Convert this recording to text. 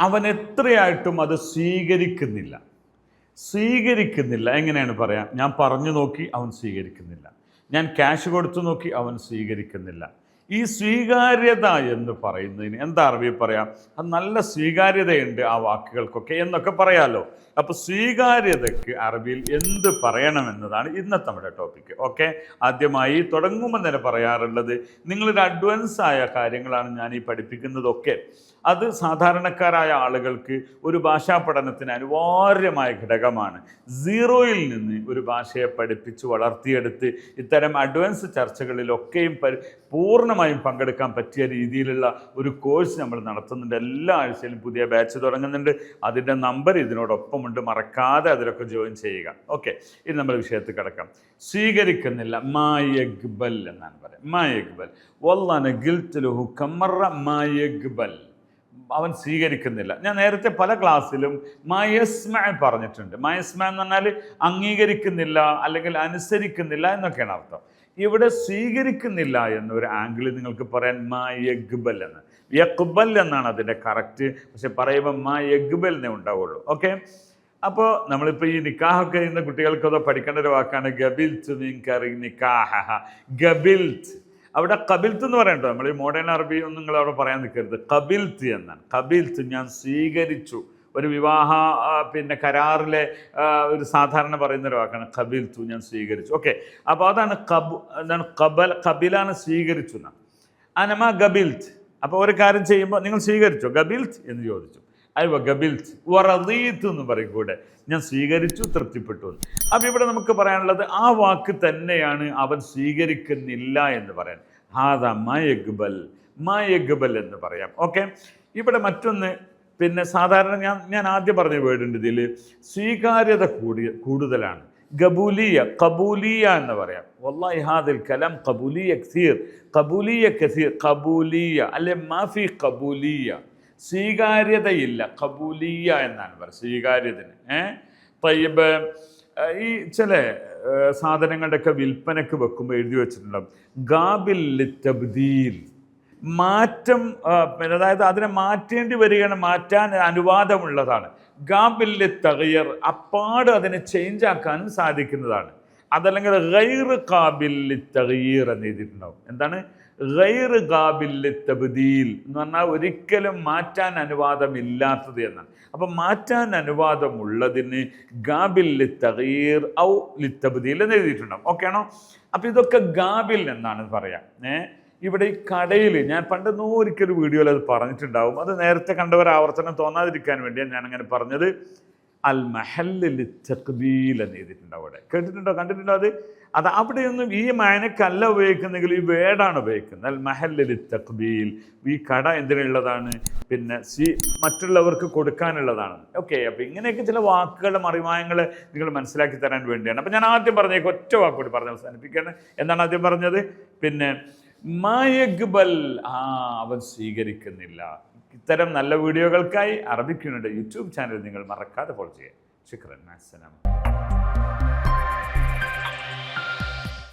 അവൻ എത്രയായിട്ടും അത് സ്വീകരിക്കുന്നില്ല. സ്വീകരിക്കുന്നില്ല. എങ്ങനെയാണ് പറയാം? ഞാൻ പറഞ്ഞു നോക്കി അവൻ സ്വീകരിക്കുന്നില്ല. ഞാൻ ക്യാഷ് കൊടുത്തു നോക്കി അവൻ സ്വീകരിക്കുന്നില്ല. ഈ സ്വീകാര്യത എന്ന് പറയുന്നതിന് എന്താ അറബി പറയാം? അത് നല്ല സ്വീകാര്യതയുണ്ട് ആ വാക്കുകൾക്കൊക്കെ എന്നൊക്കെ പറയാലോ. അപ്പോൾ സ്വീകാര്യതയ്ക്ക് അറബിയിൽ എന്ത് പറയണം പറയണമെന്നതാണ് ഇന്നത്തെ നമ്മുടെ ടോപ്പിക് ഓക്കെ ആദ്യമായി തുടങ്ങുമ്പോൾ തന്നെ പറയാറുള്ളത് നിങ്ങളൊരു അഡ്വാൻസ് ആയ കാര്യങ്ങളാണ് ഞാൻ ഈ പഠിപ്പിക്കുന്നതൊക്കെ. അത് സാധാരണക്കാരായ ആളുകൾക്ക് ഒരു ഭാഷാ പഠനത്തിന് അനിവാര്യമായ ഘടകമാണ്. സീറോയിൽ നിന്ന് ഒരു ഭാഷയെ പഠിപ്പിച്ച് വളർത്തിയെടുത്ത് ഇത്തരം അഡ്വാൻസ് ചർച്ചകളിലൊക്കെയും പരി പൂർണമായും പങ്കെടുക്കാൻ പറ്റിയ രീതിയിലുള്ള ഒരു കോഴ്സ് നമ്മൾ നടത്തുന്നുണ്ട്. എല്ലാ ആഴ്ചയിലും പുതിയ ബാച്ച് തുടങ്ങുന്നുണ്ട്. അതിന്റെ നമ്പർ ഇതിനോടൊപ്പമുണ്ട്. മറക്കാതെ അതിലൊക്കെ ജോയിൻ ചെയ്യുക. ഓക്കെ. ഇനി നമ്മൾ വിഷയത്തിൽ കിടക്കാം. സ്വീകരിക്കുന്നില്ല. മായഗ്ബൽ എന്നാണ് പറയുക മായഗ്ബൽ. വല്ലാന ഗിൽത്തുലുഹു കമ്മറ മായഗ്ബൽ. അവൻ സ്വീകരിക്കുന്നില്ല. ഞാൻ നേരത്തെ പല ക്ലാസ്സിലും മയസ്മ പറഞ്ഞിട്ടുണ്ട്. മയസ്മ എന്ന് പറഞ്ഞാൽ അംഗീകരിക്കുന്നില്ല അല്ലെങ്കിൽ അനുസരിക്കുന്നില്ല എന്നൊക്കെയാണ് അർത്ഥം. ഇവിടെ സ്വീകരിക്കുന്നില്ല എന്നൊരു ആംഗിളിൽ നിങ്ങൾക്ക് പറയാൻ മാ യഗ്ബൽ എന്ന്. യക്ബൽ എന്നാണ് അതിന്റെ കറക്റ്റ് പക്ഷെ പറയുമ്പോൾ മാ യഗ്ബൽ എന്നേ ഉണ്ടാവുള്ളൂ. ഓക്കെ അപ്പോൾ നമ്മളിപ്പോൾ ഈ നിക്കാഹൊക്കെ ചെയ്യുന്ന കുട്ടികൾക്കൊക്കെ പഠിക്കേണ്ട ഒരു വാക്കാണ് ഗബിൽത്ത് മീൻകറി നിക്കാഹ ഗബിൽത്ത് അവിടെ കബിൽത്ത് എന്ന് പറയണ്ടോ നമ്മൾ ഈ മോഡേൺ അറബി ഒന്നും നിങ്ങൾ അവിടെ പറയാൻ നിൽക്കരുത്. കബിൽത്ത് എന്നാണ്. കബിൽത്ത് ഞാൻ സ്വീകരിച്ചു. ഒരു വിവാഹ പിന്നെ കരാറിലെ ഒരു സാധാരണ പറയുന്ന ഒരു വാക്കാണ്. തു ഞാൻ സ്വീകരിച്ചു. ഓക്കെ. അപ്പോൾ അതാണ് കബ് എന്താണ് കബൽ കബിലാണ് സ്വീകരിച്ചു എന്നാണ് അനമ ഗബിൽത്ത് അപ്പോൾ ഒരു കാര്യം ചെയ്യുമ്പോൾ നിങ്ങൾ സ്വീകരിച്ചോ? ഗബിൽത്ത് എന്ന് ചോദിച്ചു. അയ്യോ ഗബിൽത്ത് വറദീത്ത് എന്ന് പറയും കൂടെ. ഞാൻ സ്വീകരിച്ചു തൃപ്തിപ്പെട്ടു. അപ്പോൾ ഇവിടെ നമുക്ക് പറയാനുള്ളത് ആ വാക്ക് തന്നെയാണ് അവൻ സ്വീകരിക്കുന്നില്ല എന്ന് പറയാൻ. ഹാദ മയഗ്ബൽ മയഗ്ബൽ എന്ന് പറയാം. ഓക്കെ. ഇവിടെ മറ്റൊന്ന് പിന്നെ സാധാരണ ഞാൻ ഞാൻ ആദ്യം പറഞ്ഞ വേർഡുണ്ട് ഇതിൽ സ്വീകാര്യത കൂടിയ കൂടുതലാണ്. ഗബൂലിയ കബൂലിയ എന്ന് പറയാം. വല്ലാഹി ഹാദിൽ കലാം കബൂലിയ കസീർ കബൂലിയ കസീർ കബൂലിയ അല്ലെ മാഫി കബൂലിയ. സ്വീകാര്യതയില്ല കബൂലിയ എന്നാണ് പറയുക സ്വീകാര്യതന്. ഏഹ് തയ്യബ് ഈ ചില സാധനങ്ങളുടെയൊക്കെ വിൽപ്പനക്ക് വെക്കുമ്പോൾ എഴുതി വെച്ചിട്ടുണ്ടാവും. ഗാബിൽ തബ്ദീൽ മാറ്റം അതായത് അതിനെ മാറ്റേണ്ടി വരികയാണ് മാറ്റാൻ അനുവാദമുള്ളതാണ്. ഗാബില്ലെ തകയർ അപ്പാട് അതിനെ ചേഞ്ച് ആക്കാനും സാധിക്കുന്നതാണ്. അതല്ലെങ്കിൽ ഗൈർ കാബില്ലി തകയീർ എന്ന് എഴുതിയിട്ടുണ്ടാവും. എന്താണ്? ഗൈർ കാബില്ലി തബ്ദീൽ എന്ന് പറഞ്ഞാൽ ഒരിക്കലും മാറ്റാൻ അനുവാദമില്ലാത്തത് എന്നാണ്. അപ്പം മാറ്റാൻ അനുവാദമുള്ളതിന് ഗാബില്ലി തകയീർ ഔ ലിത്തബ്ദീൽ എന്ന് എഴുതിയിട്ടുണ്ടാവും. ഓക്കെ ആണോ? അപ്പം ഇതൊക്കെ ഗാബിൽ എന്നാണ് പറയാം. ഏഹ് ഇവിടെ ഈ കടയിൽ ഞാൻ പണ്ട് ഒരിക്കലും വീഡിയോയിൽ അത് പറഞ്ഞിട്ടുണ്ടാവും. അത് നേരത്തെ കണ്ടവർ ആവർത്തനം തോന്നാതിരിക്കാൻ വേണ്ടിയാണ് ഞാൻ അങ്ങനെ പറഞ്ഞത്. അൽ മഹല്ലിൽ തക്ബീൽ എന്ന് ചെയ്തിട്ടുണ്ടാവും അവിടെ. കേട്ടിട്ടുണ്ടോ? കണ്ടിട്ടുണ്ടോ അത്? അത് അവിടെയൊന്നും ഈ മാനക്കല്ല ഉപയോഗിക്കുന്നെങ്കിൽ ഈ വേടാണ് ഉപയോഗിക്കുന്നത്. അൽ മഹല്ലിൽ തക്ബീൽ ഈ കട എന്തിനുള്ളതാണ്? പിന്നെ സി മറ്റുള്ളവർക്ക് കൊടുക്കാനുള്ളതാണ്. ഓക്കെ അപ്പോൾ ഇങ്ങനെയൊക്കെ ചില വാക്കുകളുടെ മറിമായങ്ങൾ നിങ്ങൾ മനസ്സിലാക്കി തരാൻ വേണ്ടിയാണ്. അപ്പോൾ ഞാൻ ആദ്യം പറഞ്ഞേക്ക് ഒറ്റ വാക്കുകൂടി പറഞ്ഞ് അവസാനിപ്പിക്കുകയാണ്. എന്താണ് ആദ്യം പറഞ്ഞത്? പിന്നെ മായഗ്ബൽ. ആ അവൻ സ്വീകരിക്കുന്നില്ല. ഇത്തരം നല്ല വീഡിയോകൾക്കായി അറബിക് അറബിക്കുനുടെ യൂട്യൂബ് ചാനൽ നിങ്ങൾ മറക്കാതെ ഫോളോ ചെയ്യുക. ശുക്രൻ അസ്സലാം